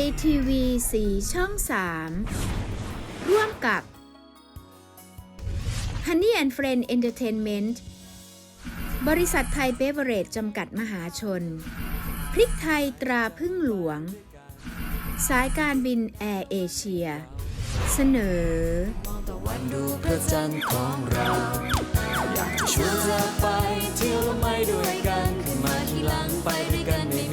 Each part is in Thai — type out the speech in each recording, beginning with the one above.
ยทีวีสีช่อง 3 ร่วมกับ Honey and Friend Entertainment บริษัทไทยเบเวอเรจจำกัดมหาชน พริกไทยตราพึ่งหลวง สายการบินแอร์เอเชีย เสนอตะวันดูพระจันทร์ของเรา อยากจะชวนเธอไปเที่ยวละไม่ด้วยกัน ขึ้นมาที่หลังไปด้วยกันไม่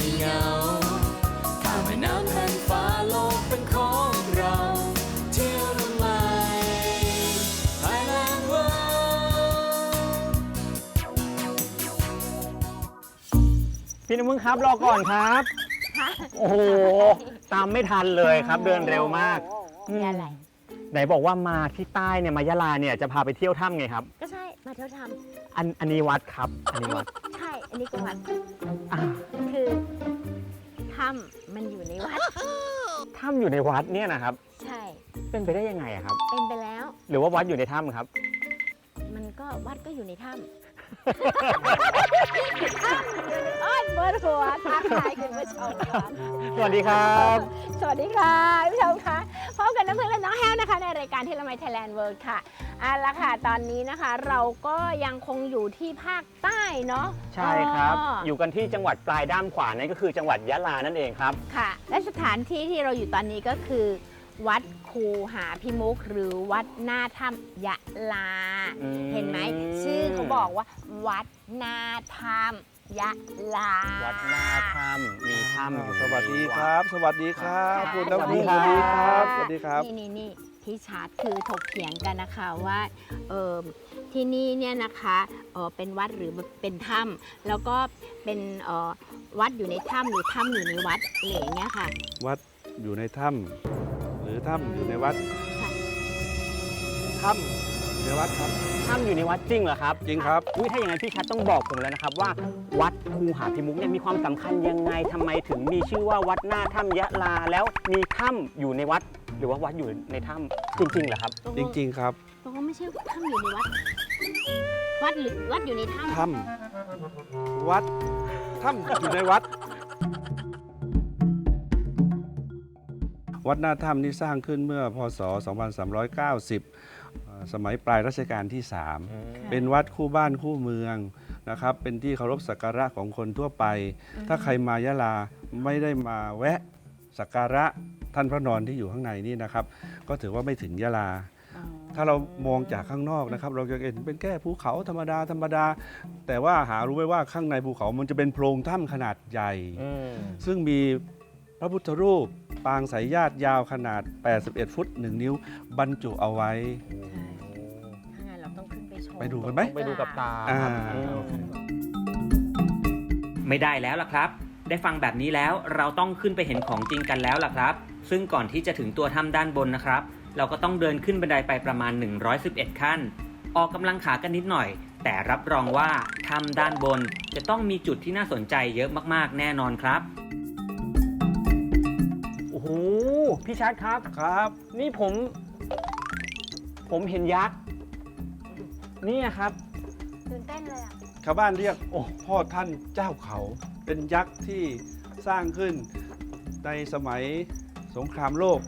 พี่น้ำมึงครับรอก่อนครับโอ้โหตามไม่ทันเลยครับ เดินเร็วมากมีอะไรไหนบอกว่ามาที่ใต้เนี่ยมายะลาเนี่ยจะพาไปเที่ยวถ้ำไงครับ ก็ใช่ มาเที่ยวทอันอันนี้วัดครับ อันำนี้วัดใช่ อันนี้ก็วัด อ่าคือถ้ำมันอยู่ในวัด ถ้ำอยู่ในวัดเนี่ยนะครับ ใช่ เป็นไปได้ยังไงอะครับ เป็นไปแล้ว หรือว่าวัดอยู่ในถ้ำครับ มันก็วัดก็อยู่ในถ้ำถ้ำอยู่ในอ้อนเบิร์ดหัวทักทายคุณผู้ชมก่อนสวัสดีครับ สวัสดีค่ะคุณผู้ชมคะพบกับน้ำพึ่งและน้องแฮวนะคะ ในรายการที่ละไมไทยแลนด์เวิร์ค่ะเอาละค่ะ ตอนนี้นะคะ เราก็ยังคงอยู่ที่ภาคใต้เนาะใช่ครับอ๋ออยู่กันที่จังหวัดปลายด้ามขวานั่นก็คือจังหวัดยะลานั่นเองครับ ค่ะ และสถานที่ที่เราอยู่ตอนนี้ก็คือ วัด คูหาพิมุกหรือวัดหน้าถ้ำยะลา อืม เห็นไหมชื่อเขาบอกว่า วัดหน้าถ้ำยะลา วัดหน้าถ้ำมีถ้ำอยู่สวัสดีครับ สวัสดีครับค่ะคุณสวัน้ำสพึ่ดีงคสรับวัสดีครับสวัสดีครับ นี่นี่นี่ที่ชาร์ตคือถกเถียงกันนะคะว่าเออที่นี่เนี่ยนะคะเออเป็นวัดหรือเป็นถ้ำแล้วก็เป็นเออวัดอยู่ในถ้ำหรือถ้ำอยู่ในวัดอะไรอย่างเงี้ยค่ะวัดอยู่ในถ้ำห รือถ้ำอยู่ในวัดค่ะถ้ำอยู่ในวัดครับ ถ้ำอยู่ในวัดจริงเหรอครับจริงครับ อุ้ยถ้าอย่างนั้นพี่ชัดต้องบอกผมแล้วนะครับว่าวัดคูหาพิมุกเนี่ยมีความสำคัญยังไงทำไมถึงมีชื่อว่าวัดหน้าถ้ำยะลาแล้วมีถ้ำอยู่ในวัด หรือว่าวัดอยู่ในถ้ำจริงๆเหรอครับตกจลงริง ๆ ครับตกลงไม่ใช่ถ้ำอยู่ในวัด วัดหรือวัดอยู่ในถ้ำถ้ำวัดถ้ำอยู่ในวัด วัดหน้าถ้ำนี่สร้างขึ้นเมื่อพศ 2390เอ่อสมัยปลายรัชกาลที่ 3 เป็นวัดคู่บ้านคู่เมืองนะครับ เป็นที่เคารพสักการะของคนทั่วไป ถ้าใครมายะลาไม่ได้มาแวะสักการะท่านพระนอนที่อยู่ข้างในนี่นะครับ ก็ถือว่าไม่ถึงยะลาอ๋อถ้าเรามองจากข้างนอกนะครับ เราจะเห็นเป็นแค่ภูเขาธรรมดาธรรมดา แต่ว่าหารู้ไหมว่าข้างในภูเขามันจะเป็นโพรงถ้ำขนาดใหญ่อืมซึ่งมี พระพุทธรูปปางสายญาติยาวขนาด 81 ฟุต 1 นิ้ว บรรจุเอาไว้ ถ้างั้นเราต้องขึ้นไปชมไปดูกันไหมไปดูกับตาอ่า ครับโอเคไม่ได้แล้วล่ะครับ ได้ฟังแบบนี้แล้วเราต้องขึ้นไปเห็นของจริงกันแล้วล่ะครับ ซึ่งก่อนที่จะถึงตัวถ้ำด้านบนนะครับ เราก็ต้องเดินขึ้นบันไดไปประมาณ 111 ขั้น ออกกำลังขากันนิดหน่อย แต่รับรองว่าถ้ำด้านบนจะต้องมีจุดที่น่าสนใจเยอะมากๆแน่นอนครับโอ้โหพี่ชัดครับ ครับ นี่ผม ผมเห็นยักษ์นี่ครับ ตื่นเต้นเลยอะ ชาวบ้านเรียกโอ้พ่อท่านเจ้าเขา เป็นยักษ์ที่สร้างขึ้นในสมัยสงครามโลก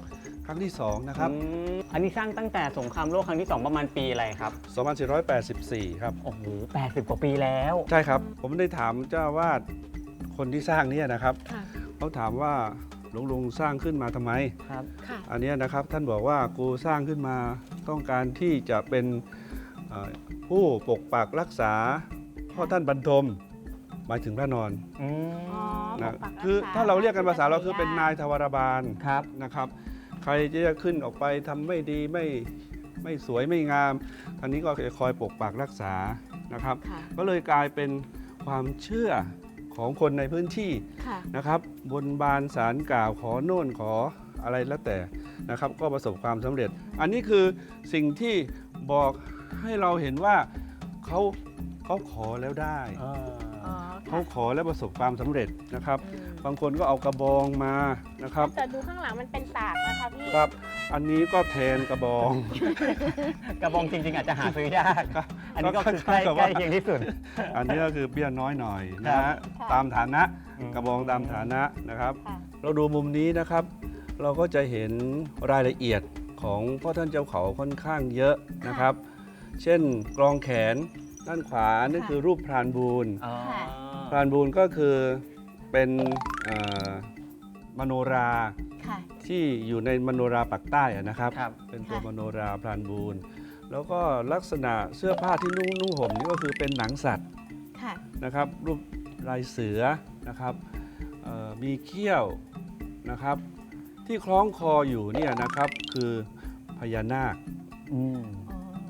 ครั้งที่2นะครับ อืมอันนี้สร้างตั้งแต่สงครามโลกครั้งที่ 2 ประมาณปีอะไรครับ 2484 ครับ โอ้โห80 กว่าปีแล้ว ใช่ครับ ผมได้ถามเจ้าอาวาดคนที่สร้างเนี่ยนะครับ ค่ะ เขาถามว่าห ลวงลุงสร้างขึ้นมาทำไม ครับ ค่ะ อันเนี้ยนะครับท่านบอกว่ากูสร้างขึ้นมาต้องการที่จะเป็นเอ่อผู้ปกปักรักษาพ่อท่านบรรทมหมายถึงพระนอนอืมอ๋อนะปกปักรักษคือถ้าเราเรียกกันภาษาเราคือเป็นนายทวารบาลครับนะครับ ใครจะขึ้นออกไปทำไม่ดีไม่ไม่สวยไม่งามท่านนี้ก็จะคอยปกปักรักษานะครับค่ะก็เลยกลายเป็นความเชื่อ ของคนในพื้นที่ค่ะนะครับบนบานสารกล่าวขอโน่นขออะไรแล้วแต่นะครับ ก็ประสบความสำเร็จ อันนี้คือสิ่งที่บอกให้เราเห็นว่าเขาเขาขอแล้วได้อ๋อเขาค่ะขอแล้วประสบความสำเร็จนะครับอืมบางคนก็เอากระบองมานะครับ แต่ดูข้างหลังมันเป็นตากนะคะพี่ครับ อันนี้ก็แทนกระบอง กระบองจริง ๆ อาจจะหาซื้อยาก ครับ อันนี้ก็คือใกล้ก็ใกล้เคียงที่สุด อันนี้ก็คือเบี้ยน้อยหน่อยนะครัฮะบตามฐานะอืมกระบองตามฐานะนะครับค่ะเราดูมุมนี้นะครับ เราก็จะเห็นรายละเอียดของพ่อท่านเจ้าเขาค่อนข้างเยอะนะครับ เช่นกรองแขนด้านขวานั่นค่ะคือรูปพรานบูรอ๋อค่ะพรานบูรก็คือเป็นเอ่อมโนราค่ะที่อยู่ในมโนราปักใต้อะนะครับครับ เป็นตัวค่ะมโนราพรานบูร แล้วก็ลักษณะเสื้อผ้าที่นุ่งนุ่งห่มนี่ก็คือเป็นหนังสัตว์ค่ะ นะครับ รูปลายเสือนะครับเอ่อมีเขี้ยวนะครับ ที่คล้องคออยู่เนี่ยนะครับคือพญานาค อืม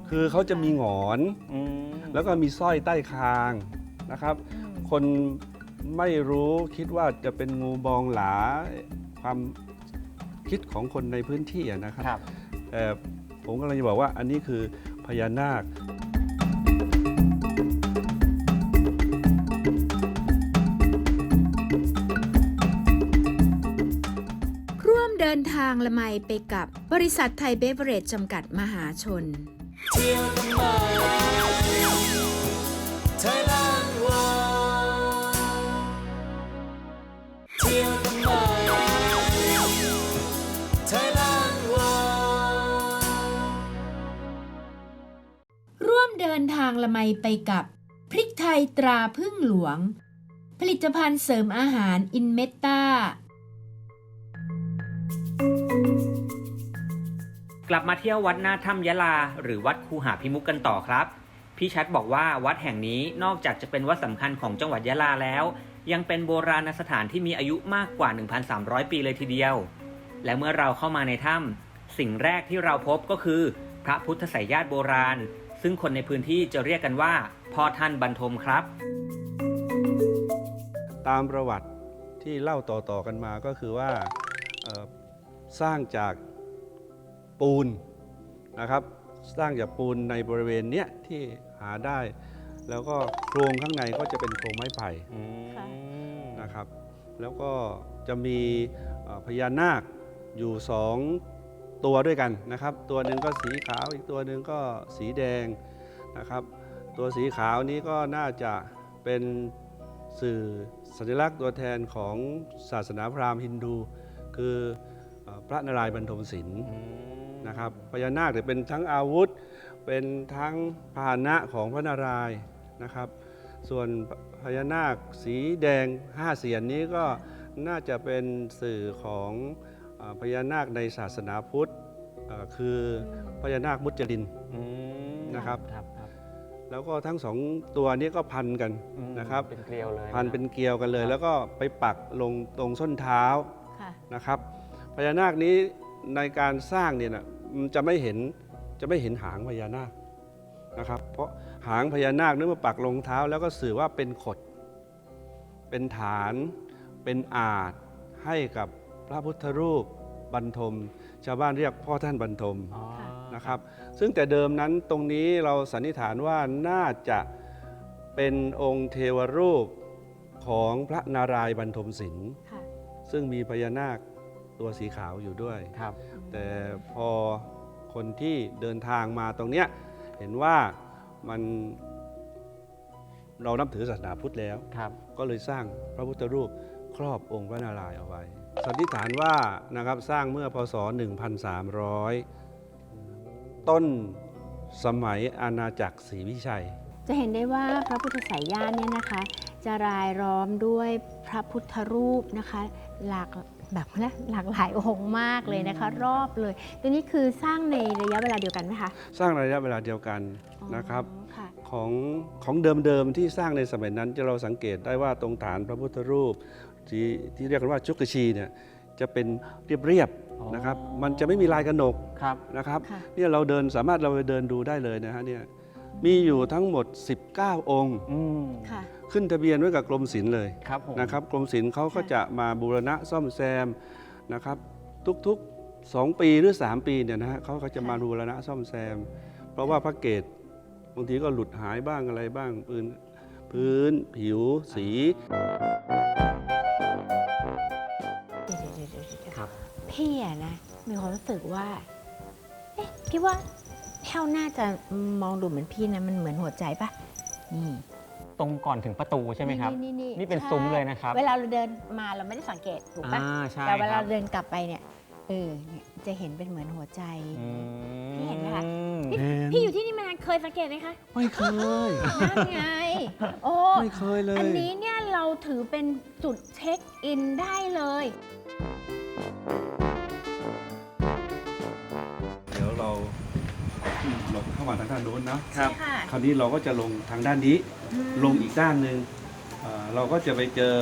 คือเขาจะมีหงอนอืมแล้วก็มีสร้อยใต้คางนะครับ คนไม่รู้คิดว่าจะเป็นงูบองหลาความคิดของคนในพื้นที่อะนะครับครับ แต่ ผมกำลังจะบอกว่าอันนี้คือพญานาคร่วมเดินทางละไมไปกับบริษัทไทยเบเวอเรจจำกัดมหาชนเที่ ละไมไปกับ พริกไทยตราพึ่งหลวง ผลิตภัณฑ์เสริมอาหารอินเมตตา กลับมาเที่ยววัดหน้าถ้ำยะลา หรือวัดคูหาพิมุกกันต่อครับ พี่ชัดบอกว่าวัดแห่งนี้นอกจากจะเป็นวัดสำคัญของจังหวัดยะลาแล้ว ยังเป็นโบราณสถานที่มีอายุมากกว่า 1,300 ปีเลยทีเดียว และเมื่อเราเข้ามาในถ้ำสิ่งแรกที่เราพบก็คือ พระพุทธไสยญาติโบราณ ซึ่งคนในพื้นที่จะเรียกกันว่า พ่อท่านบรรทมครับ ตามประวัติที่เล่าต่อๆกันมาก็คือว่าเอ่อสร้างจากปูนนะครับ สร้างจากปูนในบริเวณเนี้ยที่หาได้ แล้วก็โครงข้างในก็จะเป็นโครงไม้ไผ่อืมค่ะนะครับ แล้วก็จะมีเอ่อพญานาคอยู่สอง ตัวด้วยกันนะครับ ตัวหนึ่งก็สีขาวอีกตัวหนึ่งก็สีแดงนะครับ ตัวสีขาวนี้ก็น่าจะเป็นสื่อสัญลักษณ์ตัวแทนของศาสนาพราหมณ์ฮินดู คือพระนารายณ์บรรทมศิลป์นะครับพญานาคเนี่ยเป็นทั้งอาวุธ เป็นทั้งพาหนะของพระนารายณ์นะครับ ส่วนพญานาคสีแดงห้าเสียนนี้ก็น่าจะเป็นสื่อของ พญานาคในศาสนาพุทธเอ่อคือพญานาคมุจลินอืมนะครับครับครับแล้วก็ทั้งสองตัวนี้ก็พันกันอืมนะครับเป็นเกลียวเลยพันเป็นเกลียวกันเลยครับแล้วก็ไปปักลงตรงส้นเท้าค่ะนะครับพญานาคนี้ในการสร้างเนี่ยนะมันจะไม่เห็นจะไม่เห็นหางพญานาคนะครับ เพราะหางพญานาคนึกมาปักลงเท้า แล้วก็สื่อว่าเป็นขด เป็นฐาน เป็นอาจให้กับ พระพุทธรูปบรรทม ชาวบ้านเรียกพ่อท่านบรรทมอ๋อนะครับ ซึ่งแต่เดิมนั้นตรงนี้เราสันนิษฐานว่าน่าจะเป็นองค์เทวรูปของพระนารายณ์บรรทมศิลป์ค่ะซึ่งมีพญานาคตัวสีขาวอยู่ด้วยครับ แต่พอคนที่เดินทางมาตรงเนี้ยเห็นว่ามันเรานับถือศาสนาพุทธแล้วครับก็เลยสร้างพระพุทธรูปครอบองค์พระนารายณ์เอาไว้ สันนิษฐานว่านะครับสร้างเมื่อพศ 1,300 ต้นสมัยอาณาจักรศรีวิชัย จะเห็นได้ว่าพระพุทธไสยญาติเนี่ยนะคะ จะรายล้อมด้วยพระพุทธรูปนะคะ หลากแบบนะหลากหลายองค์มากเลยนะคะ รอบเลย ตัวนี้คือสร้างในระยะเวลาเดียวกันไหมคะ สร้างระยะเวลาเดียวกันอ๋อนะครับค่ะของของเดิมๆที่สร้างในสมัยนั้นจะเราสังเกตได้ว่าตรงฐานพระพุทธรูป ที่ที่เรียกกันว่าชุกชีเนี่ยจะเป็นเรียบอ๋อๆนะครับ มันจะไม่มีลายกระหนกครับนะครับค่ะ เนี่ยเราเดินสามารถเราไปเดินดูได้เลยนะฮะเนี่ยมีอยู่ทั้งหมด 19 องค์ อืมค่ะ ขึ้นทะเบียนไว้กับกรมศิลป์เลยครับผมนะครับกรมศิลป์เขาก็จะมาบูรณะซ่อมแซมนะครับทุกๆ 2 ปีหรือ 3 ปีเนี่ยนะฮะเขาก็จะมาค่ะบูรณะซ่อมแซม เพราะว่าพระเกตบางทีก็หลุดหายบ้างอะไรบ้างพื้นพื้น ผิวสี ครับ พี่อะนะ มีความรู้สึกว่า เอ๊ะพี่ว่าแพ้วน่าจะมองดูเหมือนพี่นะ มันเหมือนหัวใจปะนี่ตรงก่อนถึงประตูใช่ไหมครับ นี่นี่นี่เป็นซุ้มเลยนะครับ เวลาเราเดินมาเราไม่ได้สังเกตถูกปะอ่าใช่แต่เวคลารับเดินกลับไปเนี่ย เออเนี่ยจะเห็นเป็นเหมือนหัวใจ อืมพี่เห็นไหมคะเห็นพี่อยู่ที่นี่มานานเคยสังเกตไหมคะไม่เคย นั่นไง โอ้ ไม่เคยเลย อันนี้เนี่ยเราถือเป็นจุดเช็คอินได้เลย เดี๋ยวเราลงเข้ามาทางด้านโน้นนะครัใช่บค่ะคราวนี้เราก็จะลงทางด้านนี้ อืมลงอีกด้านหนึ่งเอ่อเราก็จะไปเจอ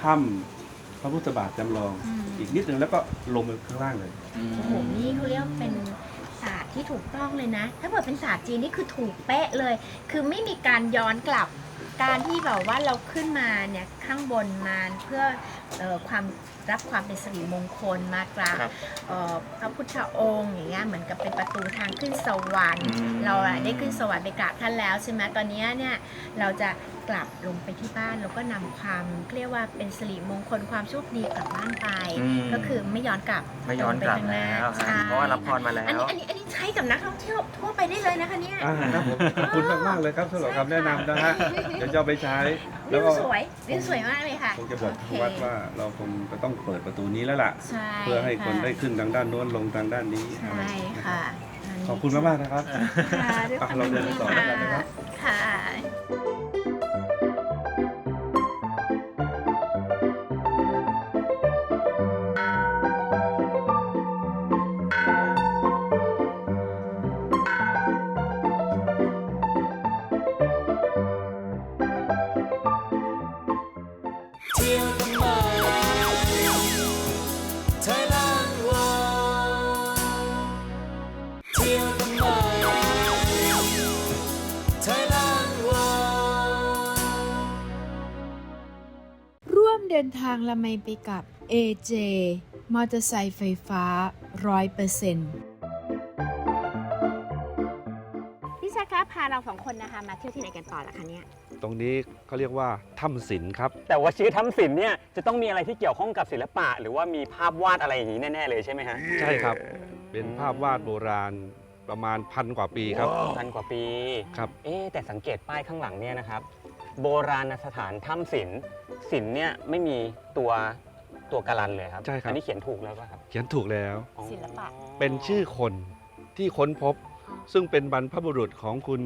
ถ้ำพระพุทธบาทจำลอง อืมอีกนิดนึงแล้วก็ลงไปข้างล่างเลย โอ้โหนี่เขาเรียกว่าเป็นศาสตร์ที่ถูกต้องเลยนะ ถ้าเกิดเป็นศาสตร์จีนนี่คือถูกเป๊ะเลย คือไม่มีการย้อนกลับ การที่แบบว่าเราขึ้นมาเนี่ยข้างบนมาเพื่อเอ่อความรับความเป็นสิริมงคลมากราบครับเอ่อพระพุทธองค์อย่างเงี้ยเหมือนกับเป็นประตูทางขึ้นสวรรค์อืม เราอะได้ขึ้นสวรรค์ไปกราบท่านแล้วใช่ไหมตอนเนี้ยเนี่ยเราจะกลับลงไปที่บ้านแล้วก็นำความเรียกว่าเป็นสิริมงคลความโชคดีกลับบ้านไปอืมก็คือไม่ย้อนกลับไม่ย้อนกลับตรงไปแล้ข้างหวน้าใช่เพราะว่ารับพรมาแล้ว อันนี้อันนี้อันนี้ใช้กับนักท่องเที่ยวทั่วไปได้เลยนะคะเนี่ย อ่าครับผมขอบคุณมากๆเลยครับสำหรับคำแนะนำนะฮะเดี๋ยวจะเอาไปใช้วิแล้ววก็ สวยวิวสวยมากเลยค่ะ คงจะบอกทางวัดว่าเราคงจะต้องเปิดประตูนี้แล้วล่ะ ใช่เพื่อให้คนค่ะได้ขึ้นทางด้านโน้นลงทางด้านนี้อะไรใช่ค่ะนนี้ขอบคุณมากๆนะครับ ค่ะด้วยความเราเดินยิต่อแล้วกันนะครับค่ะ เดินทางละไมไปกับ AJ มอเตอร์ไซค์ไฟฟ้า 100%พี่ชาครับพาเราสองคนนะคะ มาเที่ยวที่ไหนกันต่อล่ะคะเนี่ย ตรงนี้เขาเรียกว่าถ้ำศิลป์ครับ แต่ว่าชื่อถ้ำศิลป์เนี่ยจะต้องมีอะไรที่เกี่ยวข้องกับศิลปะ หรือว่ามีภาพวาดอะไรอย่างนี้แน่ ๆ เลยใช่ไหมฮะใช่ครับ เป็นภาพวาดโบราณประมาณพันกว่าปีครับ พันกว่าปี ครับ เอ๊ะแต่สังเกตป้ายข้างหลังเนี่ยนะครับ โบราณสถานถ้ำศิลป์ศิลป์เนี่ยไม่มีตัวตัวการันเลยครับ ใช่ครับ อันนี้เขียนถูกแล้วป่ะครับเขียนถูกแล้ว อ๋อศิลปะ เป็นชื่อคนที่ค้นพบ ซึ่งเป็นบรรพบุรุษของคุณ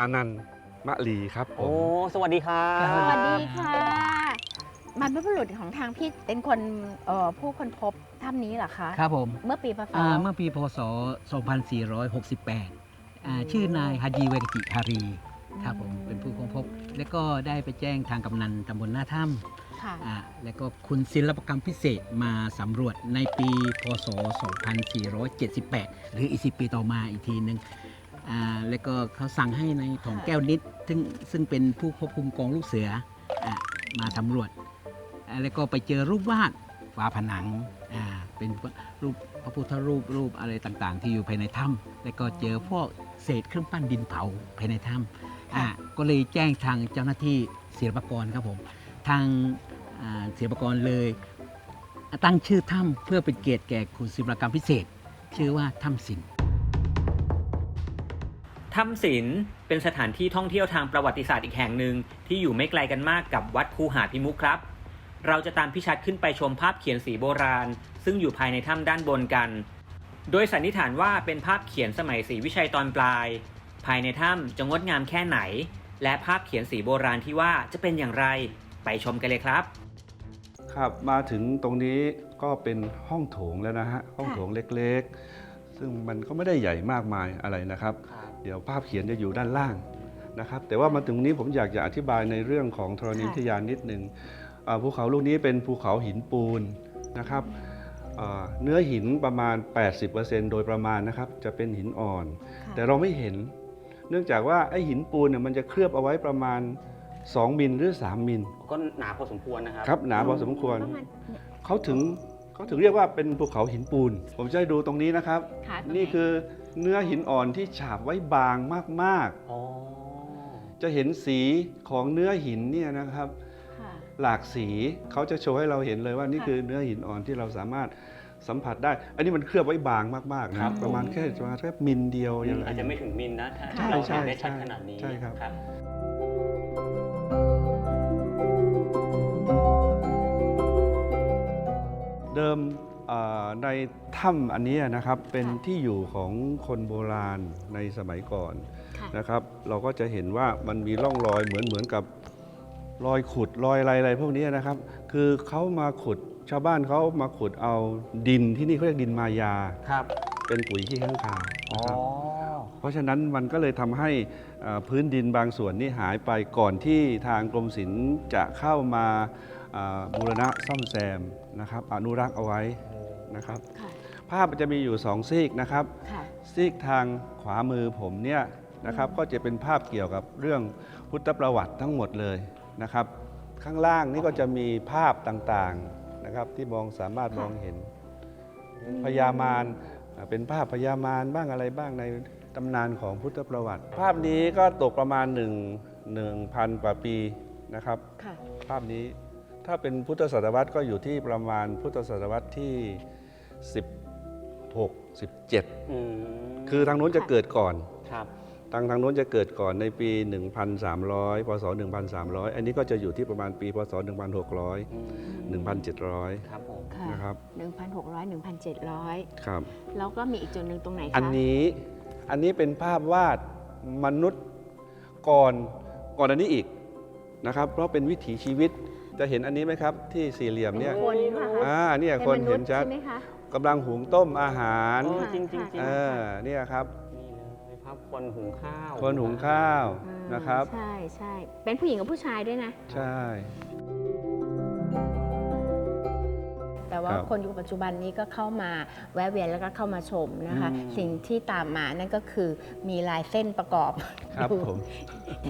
อนันต์มะลีครับผโอ้ ม สวัสดีครับสวัสดีค่ะบรรพบุรุษของทางพี่เป็นคนเอ่อผู้ค้นพบถ้ำนี้เหรอคะ ครับผมเมื่อปีพศอ่าเมื่อปีพศ 2468อ่าชื่อนายฮาจีเวงจิฮารี ครับผมเป็นผู้ค้นพบ แล้วก็ได้ไปแจ้งทางกำนันตำบลหน้าถ้ค่ะำอ่าแล้วก็คุณศิลปกรรมพิเศษมาสำรวจในปีพศ 2478 หรืออีก10ปีต่อมาอีกทีหนึ่งอ่าแล้วก็เขาสั่งให้ในายถ่องแก้วนิด ซึ่งซึ่งเป็นผู้ควบคุมกองลูกเสืออามาสำรวจอ่าแล้วก็ไปเจอรูปวาดฝาผนังอ่าเป็นรูปพระพุทธรูปรูปอะไรต่างๆ ที่อยู่ภายในถ้ำแล้วก็เจอพวกเศษเครื่องปั้นดินเผาภายในถ้ำ อ่าก็เลยแจ้งทางเจ้าหน้าที่ศิลปากรครับผม ทางอ่าศิลปากรเลย ตั้งชื่อถ้ำเพื่อเป็นเกียรติแก่คุณศิลปกรรมพิเศษ ชื่อว่าถ้ำสินถ้ำศิลป์เป็นสถานที่ท่องเที่ยวทางประวัติศาสตร์อีกแห่งหนึ่งที่อยู่ไม่ไกลกันมากกับวัดคูหาพิมุขครับ เราจะตามพี่ชัดขึ้นไปชมภาพเขียนสีโบราณ ซึ่งอยู่ภายในถ้ำด้านบนกัน โดยสันนิษฐานว่าเป็นภาพเขียนสมัยศรีวิชัยตอนปลาย ภายในถ้ำจะงดงามแค่ไหน และภาพเขียนสีโบราณที่ว่าจะเป็นอย่างไรไปชมกันเลยครับ ครับมาถึงตรงนี้ก็เป็นห้องโถงแล้วนะฮะห้องโถงเล็กๆ ซึ่งมันก็ไม่ได้ใหญ่มากมายอะไรนะครับ เดี๋ยวภาพเขียนจะอยู่ด้านล่างนะครับ แต่ว่ามาถึงนี้ผมอยากจะอธิบายในเรื่องของธรณีวิทยานิดหนึ่งอ่าภูเขาลูกนี้เป็นภูเขาหินปูนนะครับอ่าเนื้อหินประมาณ 80%โดยประมาณนะครับ จะเป็นหินอ่อน แต่เราไม่เห็น เนื่องจากว่าไอ้หินปูนเนี่ยมันจะเคลือบเอาไว้ประมาณ 2 มิลหรือ 3 มิลก็หนาพอสมควรนะครับ ครับหนาพอสมควรประมาณ เขาถึงเขาถึงเรียกว่าเป็นภูเขาหินปูน ผมจะให้ดูตรงนี้นะครับ ค่ะตรงไหนี่คือเนื้อหินอ่อนที่ฉาบไว้บางมากอ๋อ ๆ จะเห็นสีของเนื้อหินเนี่ยนะครับ ค่ะ หลากสีเขาจะโชว์ให้เราเห็นเลยว่านี่ค่ะ คือเนื้อหินอ่อนที่เราสามารถ สัมผัสได้ อันนี้มันเคลือบไว้บางมากๆนะครับ ประมาณแค่ประมาณแค่มิลเดียวยังอาจจะไม่ถึงมิลนะถ้าเราเห็นได้ชัดขนาดนี้ใช่ครับเดิมในถ้ำอันนี้นะครับเป็นที่อยู่ของคนโบราณในสมัยก่อนนะครับ เราก็จะเห็นว่ามันมีร่องรอยเหมือนเหมือนกับรอยขุดรอยอะไรอะไรพวกนี้นะครับ คือเขามาขุด ชาวบ้านเขามาขุดเอาดินที่นี่เขาเรียกดินมายา ครับ เป็นปุ๋ยขี้ข้างคาวอ๋อ นะครับเพราะฉะนั้นมันก็เลยทำให้เอ่อพื้นดินบางส่วนนี่หายไปก่อนที่ทางกรมศิลป์จะเข้ามาอ่าบูรณะซ่อมแซมนะครับอนุรักษ์เอาไว้นะครับ ค่ะ ภาพมันจะมีอยู่สองซีกนะครับ ค่ะ ซีกทางขวามือผมเนี่ยนะครับก็จะเป็นภาพเกี่ยวกับเรื่องพุทธประวัติทั้งหมดเลยนะครับ ข้างล่างนี่ก็จะมีภาพต่างๆ นะครับที่มองสามารถมองเห็นพญามารอ่าเป็นภาพพญามารบ้างอะไรบ้างในตำนานของพุทธประวัติ ภาพนี้ก็ตกประมาณ1 1,000 กว่าปีนะครับค่ะภาพนี้ถ้าเป็นพุทธศตวรรษก็อยู่ที่ประมาณพุทธศตวรรษที่ 16 17อืมคือทางโน้นจะเกิดก่อนครับ ทางทางโน้นจะเกิดก่อนในปี 1,300 พศ 1,300 อันนี้ก็จะอยู่ที่ประมาณปี พศ 1,600อืม1,700 ครับผมค่ะนะครับ 1,600 1,700 ครับ แล้วก็มีอีกจุดหนึ่งตรงไหนคะอันนี้อันนี้เป็นภาพวาดมนุษย์ก่อนก่อนอันนี้อีกนะครับ เพราะเป็นวิถีชีวิตจะเห็นอันนี้ไหมครับ ที่สี่เหลี่ยมเป็นเนี่ยคนค่ะอ่าเนี่ยเป็นคนมนุเห็ษนย์ชัดใช่ไหมคะ กำลังหุงต้มอาหาร โอ้ค่ะจริงจริงจริงเออเนี่ยครับ นี่เลยภาพคนหุงข้าวคนหุงข้าวอ่านะครับ ใช่ใช่เป็นผู้หญิงกับผู้ชายด้วยนะ ใช่ แต่ว่าครับคนยุคปัจจุบันนี้ก็เข้ามาแวะเวียนแล้วก็เข้ามาชมนะคะ อืม สิ่งที่ตามมานั่นก็คือมีลายเส้นประกอบครับอยู่ ผม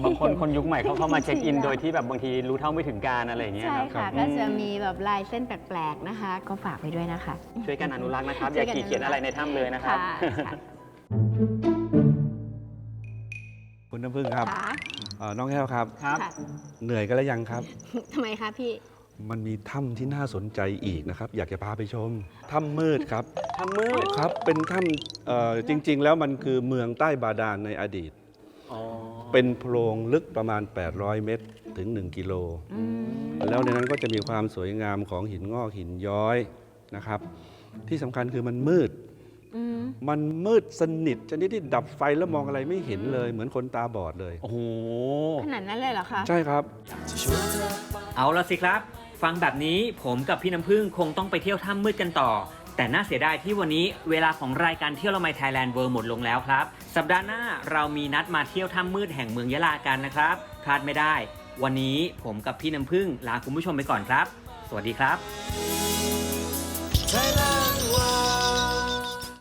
บางคนคนยุคใหม่เขาเข้ามาเช็คอินจริงๆโดยที่แบบบางทีรู้เท่าไม่ถึงการอะไรอย่างเงี้ยใช่ครับค่ะก็จะมีแบบลายเส้นแปลกๆนะคะ ก็ฝากไว้ด้วยนะคะ ช่วยกันอนุรักษ์นะครับอช่วย่ายกัน ขีดเขียนอะไรในถ้ำเลยนะครับ ค่ะ ค่ะคุณน้ำพึ่งครับค่ะเอ่อน้องแห้วครับ ครับค่ะเหนื่อยกันแล้วยังครับ ทำไมคะพี่ มันมีถ้ำที่น่าสนใจอีกนะครับ อยากจะพาไปชมถ้ำมืดครับถ้ำมืดครับ เป็นถ้ำเอ่อจริง ๆ แล้วมันคือเมืองใต้บาดาลในอดีต อ๋อเป็นโพรงลึกประมาณ 800 เมตรถึง 1 กิโล แล้วในนั้นก็จะมีความสวยงามของหินงอกหินย้อยนะครับ ที่สำคัญคือมันมืดอื มมันมืดสนิทชนิดที่ดับไฟแล้วมองอะไรไม่เห็นเลย เหมือนคนตาบอดเลย โอ้โห ขนาดนั้นเลยเหรอคะ ใช่ครับ เอาละสิครับ ฟังแบบนี้ผมกับพี่น้ำพึ่งคงต้องไปเที่ยวถ้ำมืดกันต่อ แต่น่าเสียดายที่วันนี้เวลาของรายการเที่ยวละไมไทยแลนด์เวิร์หมดลงแล้วครับ สัปดาห์หน้าเรามีนัดมาเที่ยวถ้ำมืดแห่งเมืองยะลากันนะครับพลาดไม่ได้ วันนี้ผมกับพี่น้ำพึ่งลาคุณผู้ชมไปก่อนครับ สวัสดีครับ Thailand